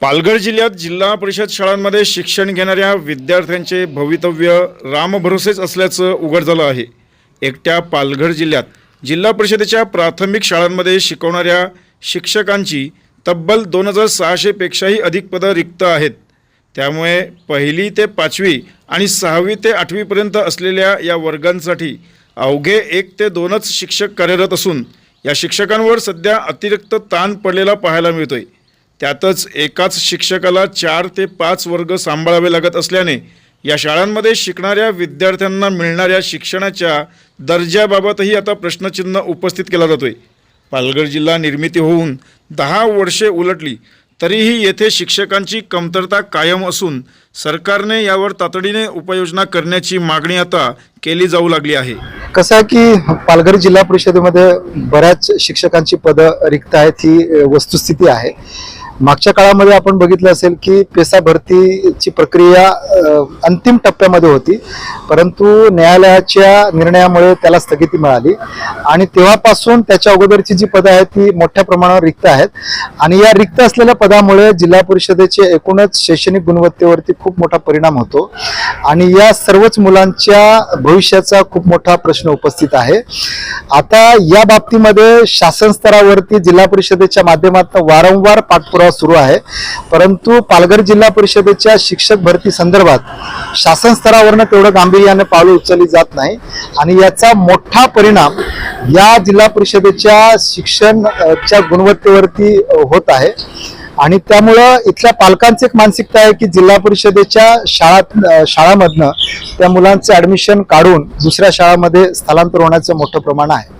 पालघर जिल्ह्यात जिल्हा परिषद शाळांमध्ये शिक्षण घेणाऱ्या विद्यार्थ्यांचे भवितव्य रामभरोसेच असल्याचं उघड झालं आहे. एकट्या पालघर जिल्ह्यात जिल्हा परिषदेच्या प्राथमिक शाळांमध्ये शिकवणाऱ्या शिक्षकांची तब्बल दोन हजार सहाशेपेक्षाही अधिक पदं रिक्त आहेत. त्यामुळे पहिली ते पाचवी आणि सहावी ते आठवीपर्यंत असलेल्या या वर्गांसाठी अवघे एक ते दोनच शिक्षक कार्यरत असून या शिक्षकांवर सध्या अतिरिक्त ताण पडलेला पाहायला मिळतोय. त्यातच एकाच शिक्षकाला चार ते पाच वर्ग सांभाळावे लागत असल्याने या शाळांमध्ये शिकणाऱ्या विद्यार्थ्यांना मिळणाऱ्या शिक्षणाच्या दर्जाबाबतही आता प्रश्नचिन्ह उपस्थित केला जातोय. पालघर जिल्हा निर्मिती होऊन दहा वर्षे उलटली तरीही येथे शिक्षकांची कमतरता कायम असून सरकारने यावर तातडीने उपाययोजना करण्याची मागणी आता केली जाऊ लागली आहे. कसं आहे की पालघर जिल्हा परिषदेमध्ये बऱ्याच शिक्षकांची पदं रिक्त आहेत ही वस्तुस्थिती आहे. मागच्या काळामध्ये आपण बघितलं असेल की पेसा भरतीची प्रक्रिया अंतिम टप्प्यामध्ये होती. परंतु न्यायालयाच्या निर्णयामुळे त्याला स्थगिती मिळाली. आणि तेव्हापासून त्याच्या अगोदरची जी पदं आहेत ती मोठ्या प्रमाणावर रिक्त आहेत. आणि या रिक्त असलेल्या पदामुळे जिल्हा परिषदेचे एकूणच शैक्षणिक गुणवत्तेवरती खूप मोठा परिणाम होतो. आणि या सर्वच मुलांच्या भविष्याचा खूप मोठा प्रश्न उपस्थित आहे. आता या बाबतीमध्ये शासन स्तरावरती जिल्हा परिषदेच्या माध्यमातून वारंवार पाठपुरावा सुरू आहे. परंतु पालघर जिल्हा परिषदेच्या शिक्षक भरती संदर्भात शासन स्तरावरनं तेवढं गांभीर्याने पावलं उचलली जात नाही. आणि याचा मोठा परिणाम या जिल्हा परिषदेच्या शिक्षणच्या गुणवत्तेवरती होत आहे. आणि त्यामुळं इथल्या पालकांची एक मानसिकता आहे की जिल्हा परिषदेच्या शाळा शाळामधनं त्या मुलांचं ऍडमिशन काढून दुसऱ्या शाळामध्ये स्थलांतर होण्याचं मोठं प्रमाण आहे.